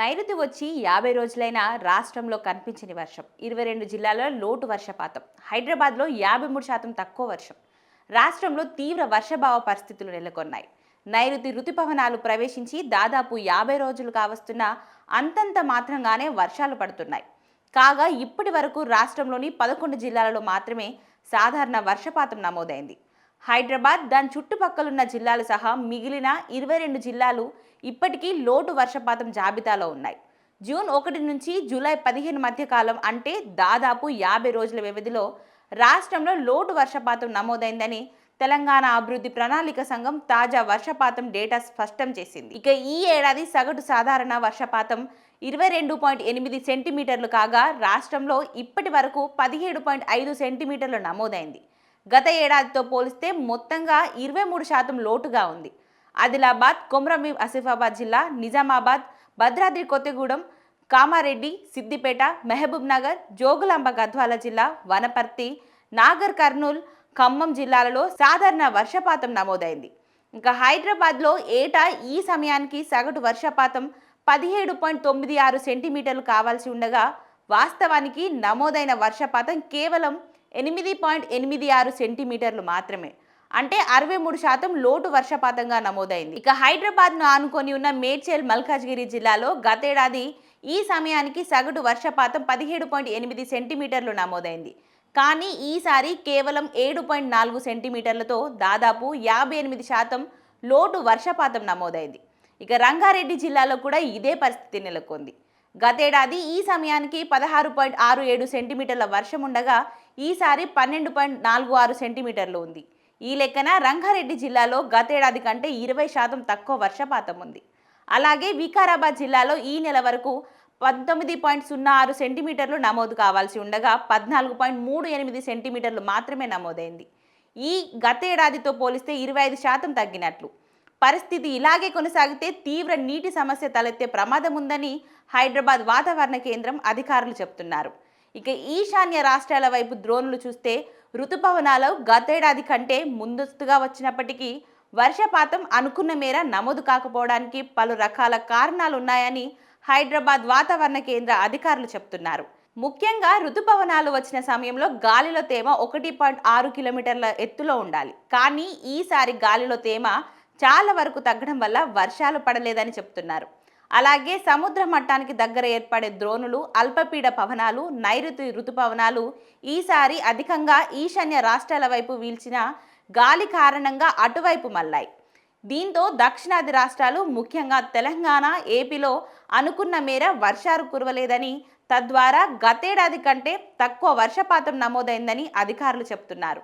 నైరుతి వచ్చి యాభై రోజులైన రాష్ట్రంలో కనిపించని వర్షం. ఇరవై రెండు జిల్లాల్లో లోటు వర్షపాతం. హైదరాబాద్లో యాభై మూడు శాతం తక్కువ వర్షం. రాష్ట్రంలో తీవ్ర వర్షభావ పరిస్థితులు నెలకొన్నాయి. నైరుతి రుతుపవనాలు ప్రవేశించి దాదాపు యాభై రోజులు కావస్తున్న అంతంత మాత్రంగానే వర్షాలు పడుతున్నాయి. కాగా ఇప్పటి వరకు రాష్ట్రంలోని పదకొండు జిల్లాలలో మాత్రమే సాధారణ వర్షపాతం నమోదైంది. హైదరాబాద్ దాని చుట్టుపక్కలున్న జిల్లాలు సహా మిగిలిన ఇరవై రెండు జిల్లాలు ఇప్పటికీ లోటు వర్షపాతం జాబితాలో ఉన్నాయి. జూన్ ఒకటి నుంచి జూలై పదిహేను మధ్య కాలం అంటే దాదాపు యాభై రోజుల వ్యవధిలో రాష్ట్రంలో లోటు వర్షపాతం నమోదైందని తెలంగాణ అభివృద్ధి ప్రణాళిక సంఘం తాజా వర్షపాతం డేటా స్పష్టం చేసింది. ఇక ఈ ఏడాది సగటు సాధారణ వర్షపాతం ఇరవై రెండు పాయింట్ ఎనిమిది సెంటీమీటర్లు కాగా రాష్ట్రంలో ఇప్పటి వరకు పదిహేడు పాయింట్ ఐదు సెంటీమీటర్లు నమోదైంది. గత ఏడాదితో పోలిస్తే మొత్తంగా ఇరవై మూడు శాతం లోటుగా ఉంది. ఆదిలాబాద్ కొమ్రమీం ఆసిఫాబాద్ జిల్లా నిజామాబాద్ భద్రాద్రి కొత్తగూడెం కామారెడ్డి సిద్దిపేట మహబూబ్ నగర్ జోగులాంబ గద్వాల జిల్లా వనపర్తి నాగర్ కర్నూల్ ఖమ్మం జిల్లాలలో సాధారణ వర్షపాతం నమోదైంది. ఇంకా హైదరాబాద్లో ఏటా ఈ సమయానికి సగటు వర్షపాతం పదిహేడు పాయింట్ తొమ్మిది ఆరు సెంటీమీటర్లు కావాల్సి ఉండగా వాస్తవానికి నమోదైన వర్షపాతం కేవలం ఎనిమిది పాయింట్ ఎనిమిది ఆరు సెంటీమీటర్లు మాత్రమే. అంటే అరవై మూడు శాతం లోటు వర్షపాతంగా నమోదైంది. ఇక హైదరాబాద్ను ఆనుకొని ఉన్న మేడ్చేల్ మల్కాజ్గిరి జిల్లాలో గతేడాది ఈ సమయానికి సగటు వర్షపాతం పదిహేడు పాయింట్ ఎనిమిది సెంటీమీటర్లు నమోదైంది. కానీ ఈసారి కేవలం ఏడు పాయింట్ నాలుగు సెంటీమీటర్లతో దాదాపు యాభై ఎనిమిది శాతం లోటు వర్షపాతం నమోదైంది. ఇక రంగారెడ్డి జిల్లాలో కూడా ఇదే పరిస్థితి నెలకొంది. గతేడాది ఈ సమయానికి పదహారు పాయింట్ ఆరు ఏడు సెంటీమీటర్ల వర్షం ఉండగా ఈసారి పన్నెండు పాయింట్ నాలుగు ఆరు సెంటీమీటర్లు ఉంది. ఈ లెక్కన రంగారెడ్డి జిల్లాలో గతేడాది కంటే ఇరవై శాతం తక్కువ వర్షపాతం ఉంది. అలాగే వికారాబాద్ జిల్లాలో ఈ నెల వరకు పంతొమ్మిది పాయింట్ సున్నా ఆరు సెంటీమీటర్లు నమోదు కావాల్సి ఉండగా పద్నాలుగు పాయింట్ మూడు ఎనిమిది సెంటీమీటర్లు మాత్రమే నమోదైంది. ఈ గతేడాదితో పోలిస్తే ఇరవై ఐదు శాతం తగ్గినట్లు. పరిస్థితి ఇలాగే కొనసాగితే తీవ్ర నీటి సమస్య తలెత్తే ప్రమాదం ఉందని హైదరాబాద్ వాతావరణ కేంద్రం అధికారులు చెబుతున్నారు. ఇక ఈశాన్య రాష్ట్రాల వైపు ద్రోణులు చూస్తే ఋతుపవనాలు గతేడాది కంటే ముందస్తుగా వచ్చినప్పటికీ వర్షపాతం అనుకున్న మేర నమోదు కాకపోవడానికి పలు రకాల కారణాలు ఉన్నాయని హైదరాబాద్ వాతావరణ కేంద్ర అధికారులు చెప్తున్నారు ముఖ్యంగా ఋతుపవనాలు వచ్చిన సమయంలో గాలిలో తేమ ఒకటి పాయింట్ ఆరు కిలోమీటర్ల ఎత్తులో ఉండాలి. కానీ ఈసారి గాలిలో తేమ చాలా వరకు తగ్గడం వల్ల వర్షాలు పడలేదని చెప్తున్నారు. అలాగే సముద్ర మట్టానికి దగ్గర ఏర్పడే ద్రోణులు అల్పపీడ పవనాలు నైరుతి ఋతుపవనాలు ఈసారి అధికంగా ఈశాన్య రాష్ట్రాల వైపు వీల్చిన గాలి కారణంగా అటువైపు మల్లాయి దీంతో దక్షిణాది రాష్ట్రాలు ముఖ్యంగా తెలంగాణ ఏపీలో అనుకున్న మేర వర్షాలు కురవలేదని తద్వారా గతేడాది కంటే తక్కువ వర్షపాతం నమోదైందని అధికారులు చెప్తున్నారు.